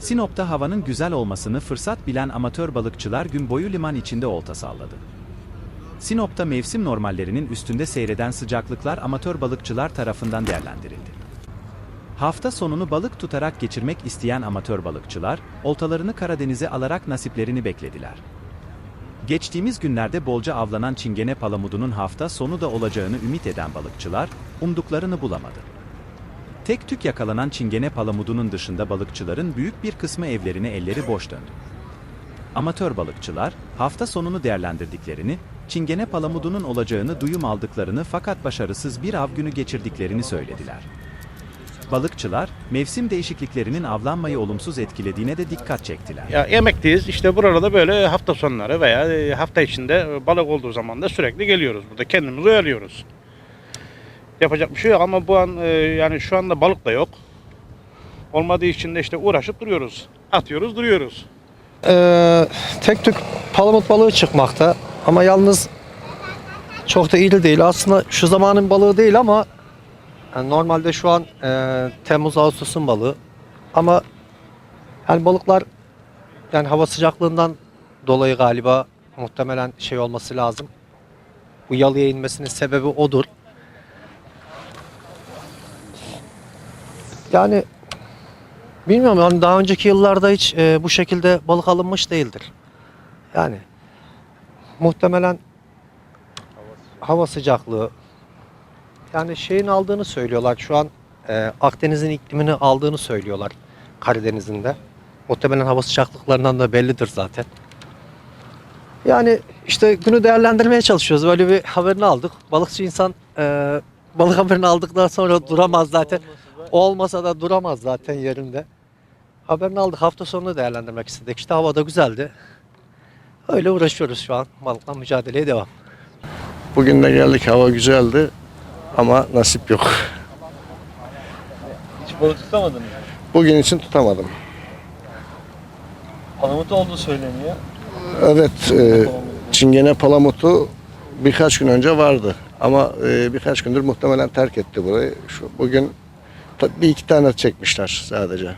Sinop'ta havanın güzel olmasını fırsat bilen amatör balıkçılar gün boyu liman içinde olta salladı. Sinop'ta mevsim normallerinin üstünde seyreden sıcaklıklar amatör balıkçılar tarafından değerlendirildi. Hafta sonunu balık tutarak geçirmek isteyen amatör balıkçılar, oltalarını Karadeniz'e alarak nasiplerini beklediler. Geçtiğimiz günlerde bolca avlanan çingene palamudunun hafta sonu da olacağını ümit eden balıkçılar, umduklarını bulamadı. Tek tük yakalanan çingene palamudunun dışında balıkçıların büyük bir kısmı evlerine elleri boş döndü. Amatör balıkçılar, hafta sonunu değerlendirdiklerini, çingene palamudunun olacağını duyum aldıklarını fakat başarısız bir av günü geçirdiklerini söylediler. Balıkçılar, mevsim değişikliklerinin avlanmayı olumsuz etkilediğine de dikkat çektiler. Ya emekliyiz. İşte burada da böyle hafta sonları veya e, hafta içinde balık olduğu zaman da sürekli geliyoruz. Burada kendimizi oyalıyoruz. Yapacak bir şey yok ama bu an e, yani şu anda balık da yok. Olmadığı için de işte uğraşıp duruyoruz. Atıyoruz, duruyoruz. Ee, tek tük palamut balığı çıkmakta ama yalnız çok da iyi de değil. Aslında şu zamanın balığı değil ama yani normalde şu an e, Temmuz Ağustos'un balığı. Ama yani balıklar yani hava sıcaklığından dolayı galiba muhtemelen şey olması lazım. Bu yalıya inmesinin sebebi odur. Yani Bilmiyorum yani daha önceki yıllarda hiç e, bu şekilde balık alınmış değildir. Yani muhtemelen hava sıcaklığı yani şeyin aldığını söylüyorlar şu an e, Akdeniz'in iklimini aldığını söylüyorlar Karadeniz'in de. Muhtemelen hava sıcaklıklarından da bellidir zaten. Yani işte günü değerlendirmeye çalışıyoruz. Böyle bir haberini aldık. Balıkçı insan e, balık haberini aldıktan sonra duramaz zaten. Olmasa da duramaz zaten yerinde. Haberini aldık. Hafta sonunu değerlendirmek istedik. İşte hava da güzeldi. Öyle uğraşıyoruz şu an. Balıkla mücadeleye devam. Bugün de geldik hava güzeldi ama nasip yok. Hiç balık tutamadınız mı? Bugün için tutamadım. Palamut olduğu söyleniyor. Evet, e, Çingene Palamut'u birkaç gün önce vardı ama e, birkaç gündür muhtemelen terk etti burayı. Şu, bugün bir iki tane çekmişler sadece.